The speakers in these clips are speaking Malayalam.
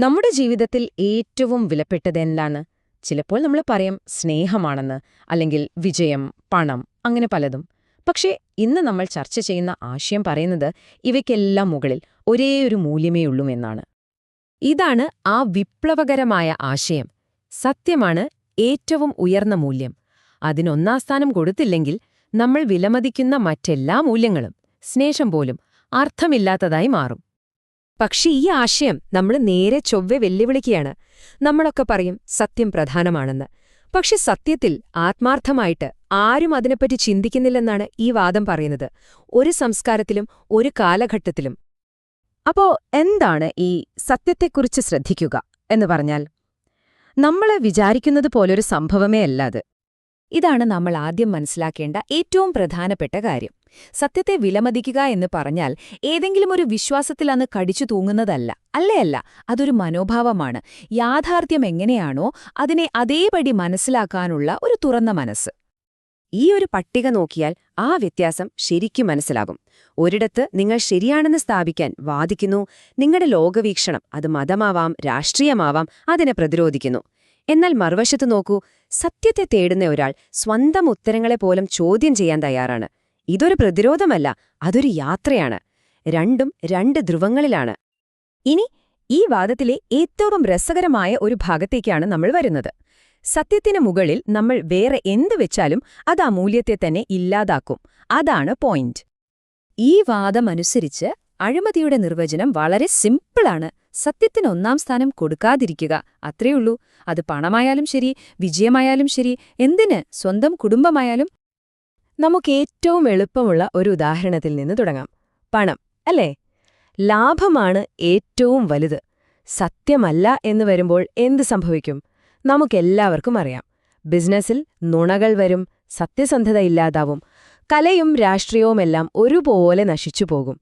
നമ്മുടെ ജീവിതത്തിൽ ഏറ്റവും വിലപ്പെട്ടത് എന്താണ്? ചിലപ്പോൾ നമ്മൾ പറയും സ്നേഹമാണെന്ന് അല്ലെങ്കിൽ വിജയം പണം അങ്ങനെ പലതും. പക്ഷേ ഇന്ന് നമ്മൾ ചർച്ച ചെയ്യുന്ന ആശയം പറയുന്നത് ഇവയ്ക്കെല്ലാം മുകളിൽ ഒരേ ഒരു മൂല്യമേ ഉള്ളൂ എന്നാണ്. ഇതാണ് ആ വിപ്ലവകരമായ ആശയം. സത്യമാണ് ഏറ്റവും ഉയർന്ന മൂല്യം. അതിനൊന്നാം സ്ഥാനം കൊടുത്തില്ലെങ്കിൽ നമ്മൾ വിലമതിക്കുന്ന മറ്റെല്ലാ മൂല്യങ്ങളും സ്നേഹം പോലും അർത്ഥമില്ലാത്തതായി മാറും. പക്ഷെ ഈ ആശയം നമ്മൾ നേരെ ചൊവ്വെ വെല്ലുവിളിക്കുകയാണ്. നമ്മളൊക്കെ പറയും സത്യം പ്രധാനമാണെന്ന്. പക്ഷെ സത്യത്തിൽ ആത്മാർത്ഥമായിട്ട് ആരും അതിനെപ്പറ്റി ചിന്തിക്കുന്നില്ലെന്നാണ് ഈ വാദം പറയുന്നത്. ഒരു സംസ്കാരത്തിലും ഒരു കാലഘട്ടത്തിലും. അപ്പോ എന്താണ് ഈ സത്യത്തെക്കുറിച്ച് ശ്രദ്ധിക്കുക എന്ന് പറഞ്ഞാൽ നമ്മൾ വിചാരിക്കുന്നത് പോലൊരു സംഭവമേ അല്ലാതെ ഇതാണ് നമ്മൾ ആദ്യം മനസ്സിലാക്കേണ്ട ഏറ്റവും പ്രധാനപ്പെട്ട കാര്യം. സത്യത്തെ വിലമതിക്കുക എന്ന് പറഞ്ഞാൽ ഏതെങ്കിലും ഒരു വിശ്വാസത്തിൽ അന്ന് കടിച്ചു തൂങ്ങുന്നതല്ല. അല്ലയല്ല അതൊരു മനോഭാവമാണ്. യാഥാർത്ഥ്യം എങ്ങനെയാണോ അതിനെ അതേപടി മനസ്സിലാക്കാനുള്ള ഒരു തുറന്ന മനസ്സ്. ഈ ഒരു പട്ടിക നോക്കിയാൽ ആ വ്യത്യാസം ശരിക്കും മനസ്സിലാകും. ഒരിടത്ത് നിങ്ങൾ ശരിയാണെന്ന് സ്ഥാപിക്കാൻ വാദിക്കുന്നു നിങ്ങളുടെ ലോകവീക്ഷണം അത് മതമാവാം രാഷ്ട്രീയമാവാം അതിനെ പ്രതിരോധിക്കുന്നു. എന്നാൽ മറുവശത്ത് നോക്കൂ സത്യത്തെ തേടുന്ന ഒരാൾ സ്വന്തം ഉത്തരങ്ങളെ പോലും ചോദ്യം ചെയ്യാൻ തയ്യാറാണ്. ഇതൊരു പ്രതിരോധമല്ല അതൊരു യാത്രയാണ്. രണ്ടും രണ്ട് ധ്രുവങ്ങളിലാണ്. ഇനി ഈ വാദത്തിലെ ഏറ്റവും രസകരമായ ഒരു ഭാഗത്തേക്കാണ് നമ്മൾ വരുന്നത്. സത്യത്തിന് മുകളിൽ നമ്മൾ വേറെ എന്ത് വെച്ചാലും അത് ആ മൂല്യത്തെ തന്നെ ഇല്ലാതാക്കും. അതാണ് പോയിന്റ്. ഈ വാദമനുസരിച്ച് അഴിമതിയുടെ നിർവചനം വളരെ സിമ്പിളാണ്. സത്യത്തിന് ഒന്നാം സ്ഥാനം കൊടുക്കാതിരിക്കുക അത്രയുള്ളൂ. അത് പണമായാലും ശരി വിജയമായാലും ശരി എന്തിന്? സ്വന്തം കുടുംബമായാലും നമുക്ക് ഏറ്റവും എളുപ്പമുള്ള ഒരു ഉദാഹരണത്തിൽ നിന്ന് തുടങ്ങാം. പണം അല്ലേ? ലാഭമാണ് ഏറ്റവും വലുത്. സത്യമല്ല എന്ന് വരുമ്പോൾ എന്ത് സംഭവിക്കും? നമുക്കെല്ലാവർക്കും അറിയാം. ബിസിനസ്സിൽ നുണകൾ വരും സത്യസന്ധത ഇല്ലാതാവും കലയും രാഷ്ട്രീയവുമെല്ലാം ഒരുപോലെ നശിച്ചുപോകും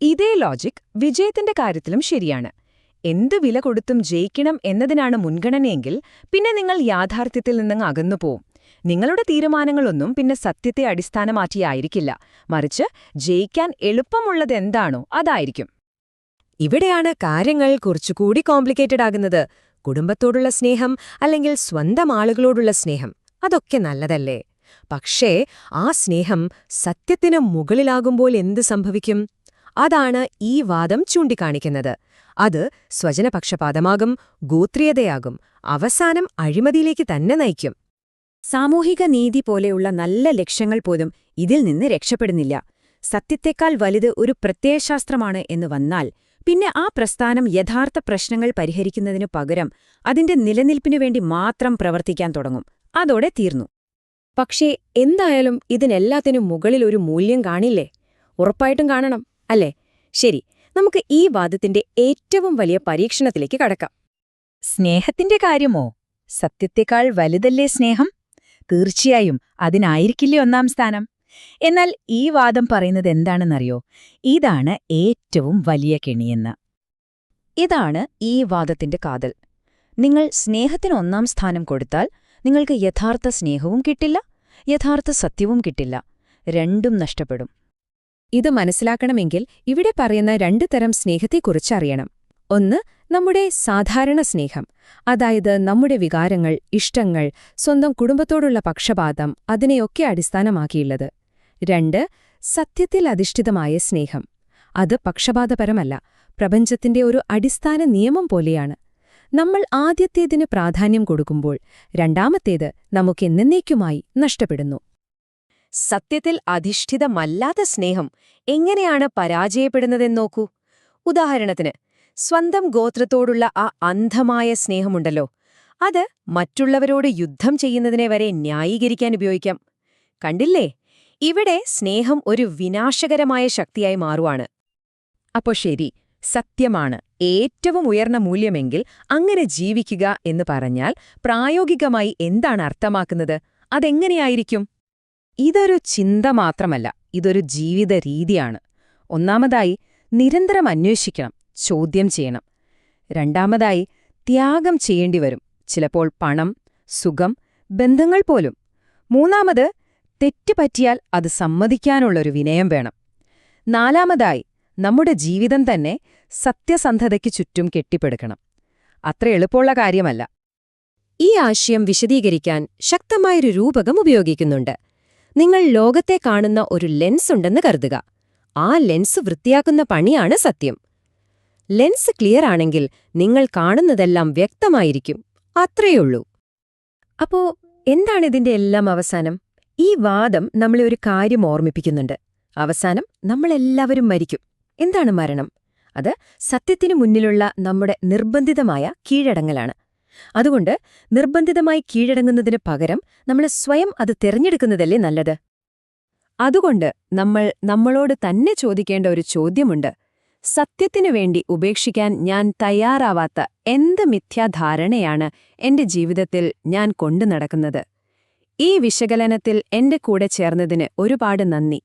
ഇതേ ലോജിക് വിജയത്തിന്റെ കാര്യത്തിലും ശരിയാണ്. എന്ത് വില കൊടുത്തും ജയിക്കണം എന്നതിനാണ് മുൻഗണനയെങ്കിൽ പിന്നെ നിങ്ങൾ യാഥാർത്ഥ്യത്തിൽ നിന്നങ്ങ് അകന്നുപോവും. നിങ്ങളുടെ തീരുമാനങ്ങളൊന്നും പിന്നെ സത്യത്തെ അടിസ്ഥാനമാറ്റിയായിരിക്കില്ല മറിച്ച് ജയിക്കാൻ എളുപ്പമുള്ളതെന്താണോ അതായിരിക്കും. ഇവിടെയാണ് കാര്യങ്ങൾ കുറച്ചുകൂടി കോംപ്ലിക്കേറ്റഡ് ആകുന്നത്. കുടുംബത്തോടുള്ള സ്നേഹം അല്ലെങ്കിൽ സ്വന്തം ആളുകളോടുള്ള സ്നേഹം അതൊക്കെ നല്ലതല്ലേ? പക്ഷേ ആ സ്നേഹം സത്യത്തിന് മുകളിലാകുമ്പോൾ എന്ത് സംഭവിക്കും? അതാണ് ഈ വാദം ചൂണ്ടിക്കാണിക്കുന്നത്. അത് സ്വജനപക്ഷപാതമാകും ഗോത്രീയതയാകും അവസാനം അഴിമതിയിലേക്ക് തന്നെ നയിക്കും. സാമൂഹിക നീതി പോലെയുള്ള നല്ല ലക്ഷ്യങ്ങൾ പോലും ഇതിൽ നിന്ന് രക്ഷപ്പെടുന്നില്ല. സത്യത്തെക്കാൾ വലുത് ഒരു പ്രത്യയശാസ്ത്രമാണ് എന്ന് വന്നാൽ പിന്നെ ആ പ്രസ്ഥാനം യഥാർത്ഥ പ്രശ്നങ്ങൾ പരിഹരിക്കുന്നതിനു പകരം അതിന്റെ നിലനിൽപ്പിനു വേണ്ടി മാത്രം പ്രവർത്തിക്കാൻ തുടങ്ങും. അതോടെ തീർന്നു. പക്ഷേ എന്തായാലും ഇതിനെല്ലാത്തിനും മുകളിൽ ഒരു മൂല്യം കാണില്ലേ? ഉറപ്പായിട്ടും കാണണം അല്ലേ? ശരി നമുക്ക് ഈ വാദത്തിന്റെ ഏറ്റവും വലിയ പരീക്ഷണത്തിലേക്ക് കടക്കാം. സ്നേഹത്തിന്റെ കാര്യമോ? സത്യത്തെക്കാൾ വലുതല്ലേ സ്നേഹം? തീർച്ചയായും അതിനായിരിക്കില്ലേ ഒന്നാം സ്ഥാനം? എന്നാൽ ഈ വാദം പറയുന്നത് എന്താണെന്നറിയോ? ഇതാണ് ഏറ്റവും വലിയ കെണിയെന്ന്. ഇതാണ് ഈ വാദത്തിന്റെ കാതൽ. നിങ്ങൾ സ്നേഹത്തിന് ഒന്നാം സ്ഥാനം കൊടുത്താൽ നിങ്ങൾക്ക് യഥാർത്ഥ സ്നേഹവും കിട്ടില്ല യഥാർത്ഥ സത്യവും കിട്ടില്ല. രണ്ടും നഷ്ടപ്പെടും. ഇത് മനസ്സിലാക്കണമെങ്കിൽ ഇവിടെ പറയുന്ന രണ്ടു തരം സ്നേഹത്തെക്കുറിച്ചറിയണം ഒന്ന് നമ്മുടെ സാധാരണ സ്നേഹം. അതായത് നമ്മുടെ വികാരങ്ങൾ ഇഷ്ടങ്ങൾ സ്വന്തം കുടുംബത്തോടുള്ള പക്ഷപാതം അതിനെയൊക്കെ അടിസ്ഥാനമാക്കിയുള്ളത്. രണ്ട് സത്യത്തിൽ അധിഷ്ഠിതമായ സ്നേഹം. അത് പക്ഷപാതപരമല്ല പ്രപഞ്ചത്തിന്റെ ഒരു അടിസ്ഥാന നിയമം പോലെയാണ്. നമ്മൾ ആദ്യത്തേതിന് പ്രാധാന്യം കൊടുക്കുമ്പോൾ രണ്ടാമത്തേത് നമുക്ക് എന്നേക്കുമായി നഷ്ടപ്പെടുന്നു. സത്യത്തിൽ അധിഷ്ഠിതമല്ലാത്ത സ്നേഹം എങ്ങനെയാണ് പരാജയപ്പെടുന്നതെന്ന് ഉദാഹരണത്തിന് സ്വന്തം ഗോത്രത്തോടുള്ള ആ അന്ധമായ സ്നേഹമുണ്ടല്ലോ. അത് മറ്റുള്ളവരോട് യുദ്ധം ചെയ്യുന്നതിനെ വരെ ന്യായീകരിക്കാൻ ഉപയോഗിക്കാം. കണ്ടില്ലേ? ഇവിടെ സ്നേഹം ഒരു വിനാശകരമായ ശക്തിയായി മാറുവാണ്. അപ്പോ ശരി സത്യമാണ്. ഏറ്റവും ഉയർന്ന മൂല്യമെങ്കിൽ അങ്ങനെ ജീവിക്കുക എന്ന് പറഞ്ഞാൽ പ്രായോഗികമായി എന്താണ് അർത്ഥമാക്കുന്നത്? അതെങ്ങനെയായിരിക്കും? ഇതൊരു ചിന്ത മാത്രമല്ല ഇതൊരു ജീവിത രീതിയാണ് ഒന്നാമതായി നിരന്തരം അന്വേഷിക്കണം. ചോദ്യം ചെയ്യണം. രണ്ടാമതായി ത്യാഗം ചെയ്യേണ്ടി വരും. ചിലപ്പോൾ പണം സുഖം ബന്ധങ്ങൾ പോലും. മൂന്നാമത് തെറ്റ് പറ്റിയാൽ അത് സമ്മതിക്കാനുള്ളൊരു വിനയം വേണം. നാലാമതായി നമ്മുടെ ജീവിതം തന്നെ സത്യസന്ധതയ്ക്ക് ചുറ്റും കെട്ടിപ്പടുക്കണം. അത്ര എളുപ്പമുള്ള കാര്യമല്ല. ഈ ആശയം വിശദീകരിക്കാൻ ശക്തമായൊരു രൂപകം ഉപയോഗിക്കുന്നുണ്ട്. നിങ്ങൾ ലോകത്തെ കാണുന്ന ഒരു ലെൻസ് ഉണ്ടെന്ന് കരുതുക. ആ ലെൻസ് വൃത്തിയാക്കുന്ന പണിയാണ് സത്യം. ലെൻസ് ക്ലിയർ ആണെങ്കിൽ നിങ്ങൾ കാണുന്നതെല്ലാം വ്യക്തമായിരിക്കും. അത്രയുള്ളൂ. അപ്പോ എന്താണിതിന്റെ എല്ലാം അവസാനം? ഈ വാദം നമ്മളെ ഒരു കാര്യം ഓർമ്മിപ്പിക്കുന്നുണ്ട്. അവസാനം നമ്മളെല്ലാവരും മരിക്കും. എന്താണ് മരണം? അത് സത്യത്തിനു മുന്നിലുള്ള നമ്മുടെ നിർബന്ധിതമായ കീഴടങ്ങലാണ്. അതുകൊണ്ട് നിർബന്ധിതമായി കീഴടങ്ങുന്നതിന് പകരം നമ്മൾ സ്വയം അത് തിരഞ്ഞെടുക്കുന്നതല്ലേ നല്ലത്? അതുകൊണ്ട് നമ്മൾ നമ്മളോട് തന്നെ ചോദിക്കേണ്ട ഒരു ചോദ്യമുണ്ട്. സത്യത്തിനു വേണ്ടി ഉപേക്ഷിക്കാൻ ഞാൻ തയ്യാറാവാത്ത എന്ത് മിഥ്യാധാരണയാണ് എന്റെ ജീവിതത്തിൽ ഞാൻ കൊണ്ടു നടക്കുന്നത്. ഈ വിശകലനത്തിൽ എന്റെ കൂടെ ചേർന്നതിന് ഒരുപാട് നന്ദി.